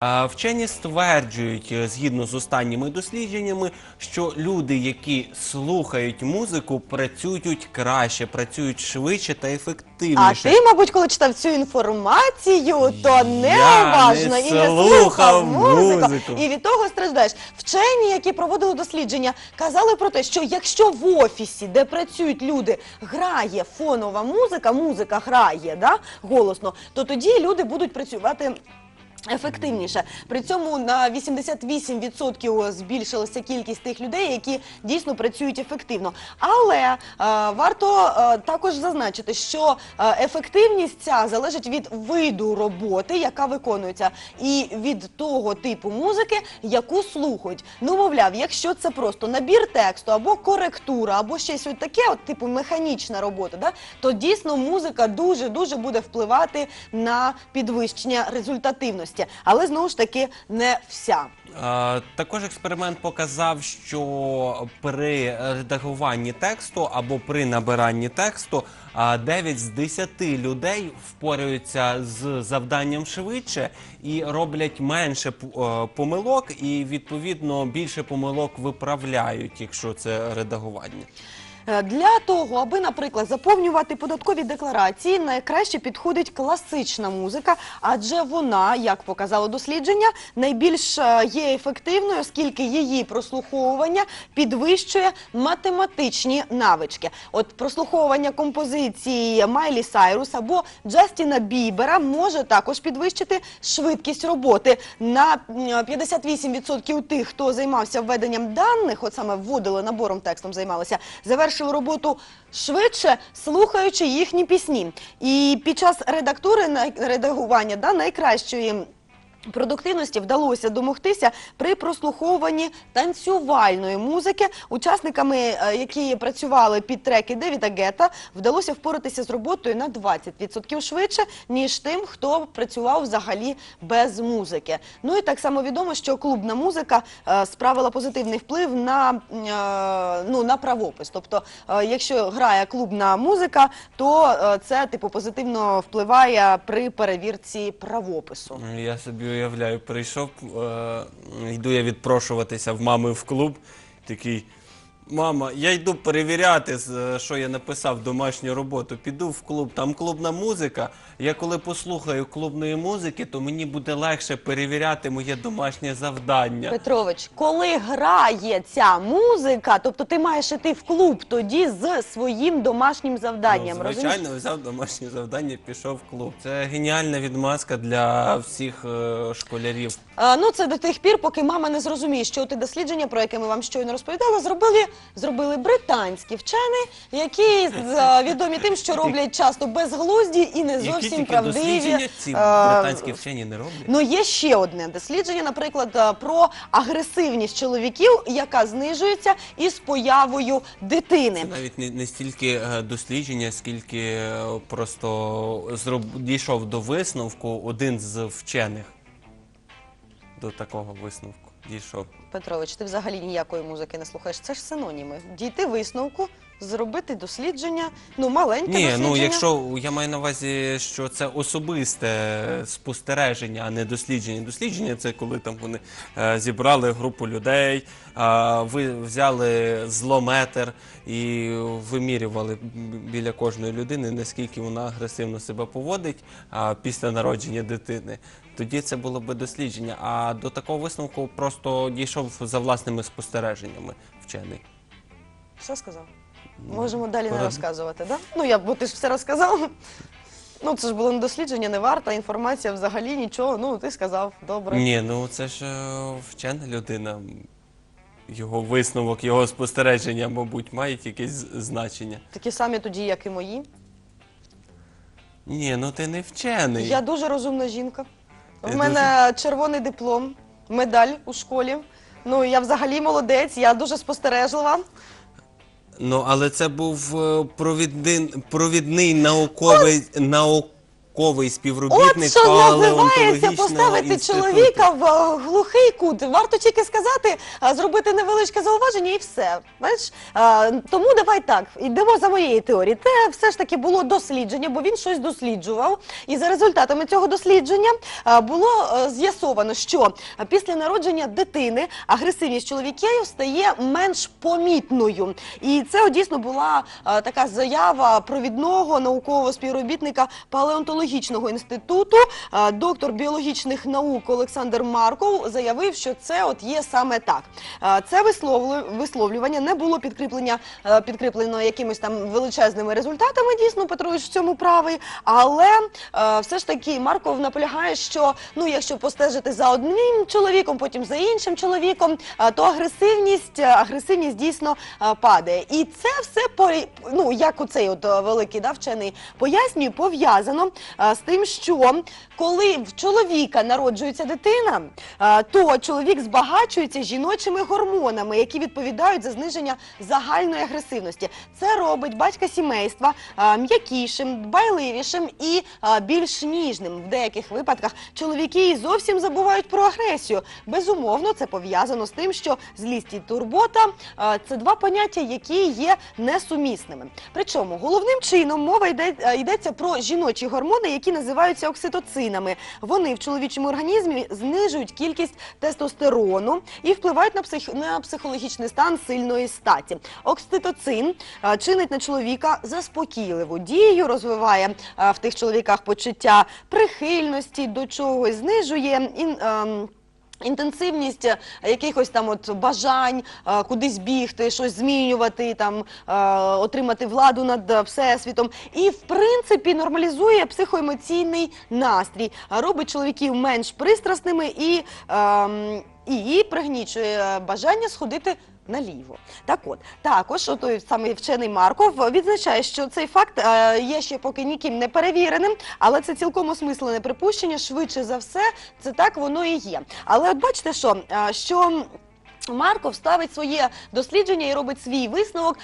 А Вчені стверджують, е, згідно з останніми дослідженнями, що люди, які слухають музику, працюють краще, працюють швидше та А ефективніше. ти, мабуть, коли читав цю інформацію, то не Я не і не слухав слухав музику. музику. І від того страждаєш. Вчені, які проводили дослідження, казали про те, що якщо в офісі, де працюють люди, грає фонова музика, музика грає да, голосно, то тоді люди будуть працювати. Ефективніше при цьому на 88% збільшилася кількість тих людей, які дійсно працюють ефективно. Але е, варто е, також зазначити, що е, ефективність ця залежить від виду роботи, яка виконується, і від того типу музики, яку слухають. Ну, мовляв, якщо це просто набір тексту або коректура, або щось таке, от типу механічна робота, да, то дійсно музика дуже дуже буде впливати на підвищення результативності. Але знову ж таки не вся. А, Також експеримент показав, що при редагуванні тексту або при набиранні тексту а, 9 з 10 людей впораються з завданням швидше і роблять менше е, помилок, і відповідно більше помилок виправляють, якщо це редагування. Е, Для того, аби, наприклад, заповнювати податкові декларації, найкраще підходить класична музика, адже вона, як показало дослідження, найбільш е, є ефективною, оскільки її прослуховування підвищує математичні навички. От прослуховування композиції Майлі Сайрус або Джастіна Бібера може також підвищити швидкість роботи на м, 58% тих, хто займався введенням даних, от саме вводили набором текстом, займалися, завершили роботу швидше, слухаючи їхні пісні. І під час редактури редагування да, найкращої. Продуктивності вдалося домогтися при прослуховуванні танцювальної музики. Учасниками, е, які працювали під треки Девіда Гета, вдалося впоратися з роботою на 20% швидше, ніж тим, хто працював взагалі без музики. Ну і так само відомо, що клубна музика е, справила позитивний вплив на, е, ну, на правопис. Тобто, якщо грає клубна музика, то це типу позитивно впливає при перевірці правопису. Я собі уявляю, прийшов, е, йду я відпрошуватися в мами в клуб. Такий, мама, я йду перевіряти, з- е, що я написав домашню роботу. Піду в клуб, там клубна музика. Я коли послухаю клубної музики, то мені буде легше перевіряти моє домашнє завдання. Петрович, коли грає ця музика, тобто ти маєш іти в клуб тоді з своїм домашнім завданням. Ну, розумієш? звичайно, взяв домашнє завдання, пішов в клуб. Це геніальна відмазка для всіх е, школярів. А, ну це до тих пір, поки мама не зрозуміє, що ти дослідження, про яке ми вам щойно розповідали, зробили, зробили британські вчені, які з- відомі тим, що роблять часто безглузді і не Які зовсім тільки правдиві. дослідження ці е, британські вчені не роблять. Ну, є ще одне дослідження, наприклад, е, про агресивність чоловіків, яка знижується із появою дитини. Це навіть не, не стільки е, дослідження, скільки е, просто зроб... дійшов до висновку один з вчених. До такого висновку дійшов. Петрович, ти взагалі ніякої музики не слухаєш. Це ж синоніми. Дійти висновку, зробити дослідження, ну маленьке Ні, дослідження. ну якщо я маю на увазі, що це особисте спостереження, а не дослідження. Дослідження це коли там вони е, зібрали групу людей, а ви взяли злометр і вимірювали біля кожної людини, наскільки вона агресивно себе поводить а, після народження дитини. Тоді це було би дослідження. А до такого висновку просто дійшов за власними спостереженнями вчений. Все сказав. Можемо далі не розказувати, да? Ну я бо ти ж все розказав. Ну, це ж було не дослідження, не варта, інформація взагалі нічого. Ну, ти сказав, добре. Ні, ну це ж е, вчена людина. Його висновок, його спостереження, мабуть, мають якесь з- значення. Такі самі тоді, як і мої. Ні, ну ти не вчений. Я дуже розумна жінка. В Ти мене червоний диплом, медаль у школі. Ну, я взагалі молодець, я дуже спостережлива. Ну, але це був е, провідний, провідний науковий, додатковий співробітник От що називається поставити інституту. чоловіка в е, глухий кут. Варто тільки сказати, а, зробити невеличке зауваження і все. Бачиш? А, Тому давай так, йдемо за моєю теорією. Це все ж таки було дослідження, бо він щось досліджував. І за результатами цього дослідження було е, з'ясовано, що після народження дитини агресивність чоловіків стає менш помітною. І це дійсно була така заява провідного наукового співробітника палеонтологічного інституту, доктор біологічних наук Олександр Марков заявив, що це от є саме так. Це висловлю- висловлювання не було підкріплення е, підкріплено якимись там величезними результатами. Дійсно, Петрович в цьому правий. Але е, все ж таки Марков наполягає, що ну, якщо постежити за одним чоловіком, потім за іншим чоловіком, е, то агресивність, дійсно падає. І це все по ну як от е, великий да, вчений пояснює, пов'язано з тим, що коли в чоловіка народжується дитина, то чоловік збагачується жіночими гормонами, які відповідають за зниження загальної агресивності. Це робить батька сімейства м'якішим, дбайливішим і більш ніжним. В деяких випадках чоловіки і зовсім забувають про агресію. Безумовно, це пов'язано з тим, що злість і турбота це два поняття, які є несумісними. Причому головним чином мова йде, йдеться про жіночі гормони, які називаються окситоцинами. Вони в чоловічому організмі знижують кількість тестостерону і впливають на, псих... на психологічний стан сильної статі. Окситоцин е, чинить на чоловіка заспокійливу дію, розвиває е, в тих чоловіках почуття прихильності до чогось, знижує ін. Інтенсивність е, якихось там от бажань е, кудись бігти, щось змінювати, там е, отримати владу над всесвітом, і в принципі нормалізує психоемоційний настрій, робить чоловіків менш пристрасними і, ем, і пригнічує бажання сходити. Наліво. Так от, також той самий вчений Марков відзначає, що цей факт е, є ще поки ніким не перевіреним, але це цілком осмислене припущення. Швидше за все, це так воно і є. Але от бачите, що, е, що Марков ставить своє дослідження і робить свій висновок,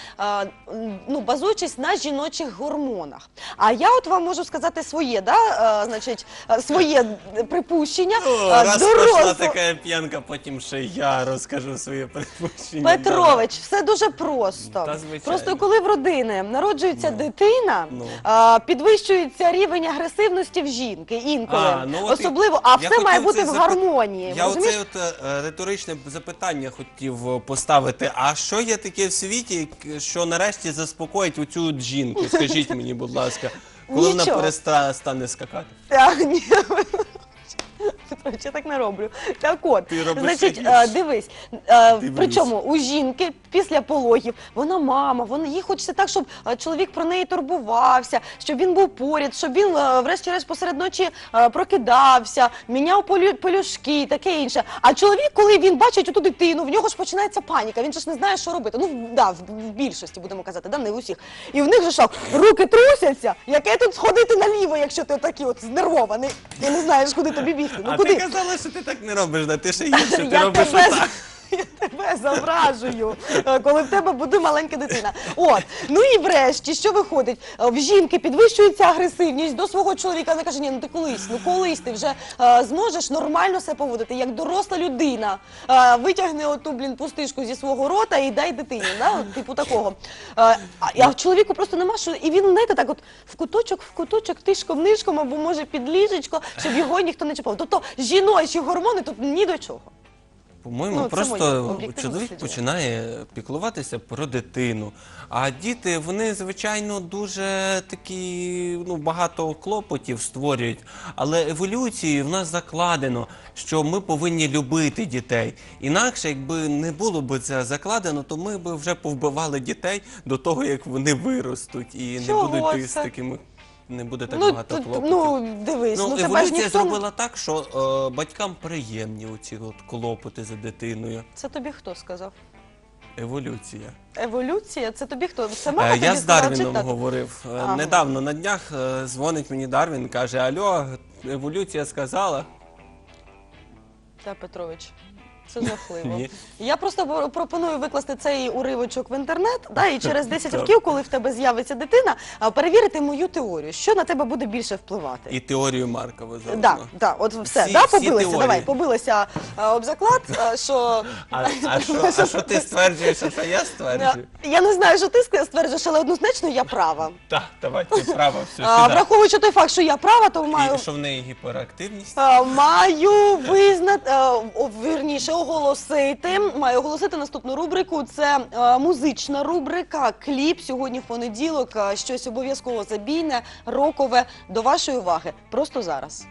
ну, базуючись на жіночих гормонах. А я от вам можу сказати своє, да, значить, своє припущення. О, е, раз пішла така п'янка, потім ще я розкажу своє припущення. Петрович, все дуже просто. Та, звичайно. просто коли в родини народжується Ну. дитина, Ну. а, підвищується рівень агресивності в жінки інколи. А, ну от Особливо, а все має бути в гармонії. Я розумієш? оце от риторичне запитання хотів поставити. А що є таке в світі, що нарешті заспокоїть оцю жінку? Скажіть мені, будь ласка, коли вона Нічого. перестане скакати? Так, ні. Я так не роблю. Так от, Ти робиш значить, е, дивись, е, Дивлюсь. причому у жінки після пологів, вона мама, вона, їй хочеться так, щоб е, чоловік про неї турбувався, щоб він був поряд, щоб він е, врешті-решт посеред ночі е, прокидався, міняв полю- пелюшки і таке інше. А чоловік, коли він бачить оту дитину, в нього ж починається паніка, він же ж не знає, що робити. Ну, в- да, в, в більшості будемо казати, да, не в усіх. І в них же що, руки трусяться, яке тут сходити наліво, якщо ти такий от знервований і не знаєш, куди тобі бігти. Ну а куди? Ти казала, що ти так не робиш, да? ти ще гірше, ти Я робиш тебе, отак. Зображую, е, коли в тебе буде маленька дитина. От, ну і врешті, що виходить? Е, В жінки підвищується агресивність до свого чоловіка. Вона каже, ні, ну ти колись, ну колись ти вже е, зможеш нормально себе поводити, як доросла людина. Е, витягни оту, блін, пустишку зі свого рота і дай дитині, типу такого. А, в чоловіку просто нема що, і він, знаєте, так от в куточок, в куточок, тишком-нишком, або може під ліжечко, щоб його ніхто не чіпав. Тобто жіночі гормони тут ні до чого. По-моєму, Ну, просто чоловік починає піклуватися про дитину. А діти, вони, звичайно, дуже такі, ну, багато клопотів створюють. Але еволюцією в нас закладено, що ми повинні любити дітей. Інакше, якби не було б це закладено, то ми б вже повбивали дітей до того, як вони виростуть і Чого не будуть з такими. Не буде так ну, багато клопотів. ну, дивись, ну, Ну, тебе ж еволюція ніхто... не- зробила так, що е, батькам приємні оці от клопоти за дитиною. Це тобі хто сказав? Еволюція. Еволюція? Це тобі хто? Це мама Е, тобі я з сказала Дарвіном читати? говорив. Е, Ага. Недавно на днях е, дзвонить мені Дарвін, каже: Альо, еволюція сказала. Та, Петрович. Це жахливо. Ні. Я просто пропоную викласти цей уривочок в інтернет, да, і через 10 років, коли в тебе з'явиться дитина, перевірити мою теорію, що на тебе буде більше впливати. І теорію Маркова заодно. Да, да, от все, Всі- да, побилися, теорії. давай, побилися а, об заклад, а, що... А, а, що, а що ти стверджуєш, що це я стверджую? Я не знаю, що ти стверджуєш, але однозначно я права. Так, давай, ти права, все, А, враховуючи той факт, що я права, то маю... І що в неї гіперактивність? А, Маю визнати, вірніше оголосити. Маю оголосити наступну рубрику. Це е, музична рубрика. Кліп сьогодні в понеділок. е, Щось обов'язково забійне, рокове. До вашої уваги. Просто зараз.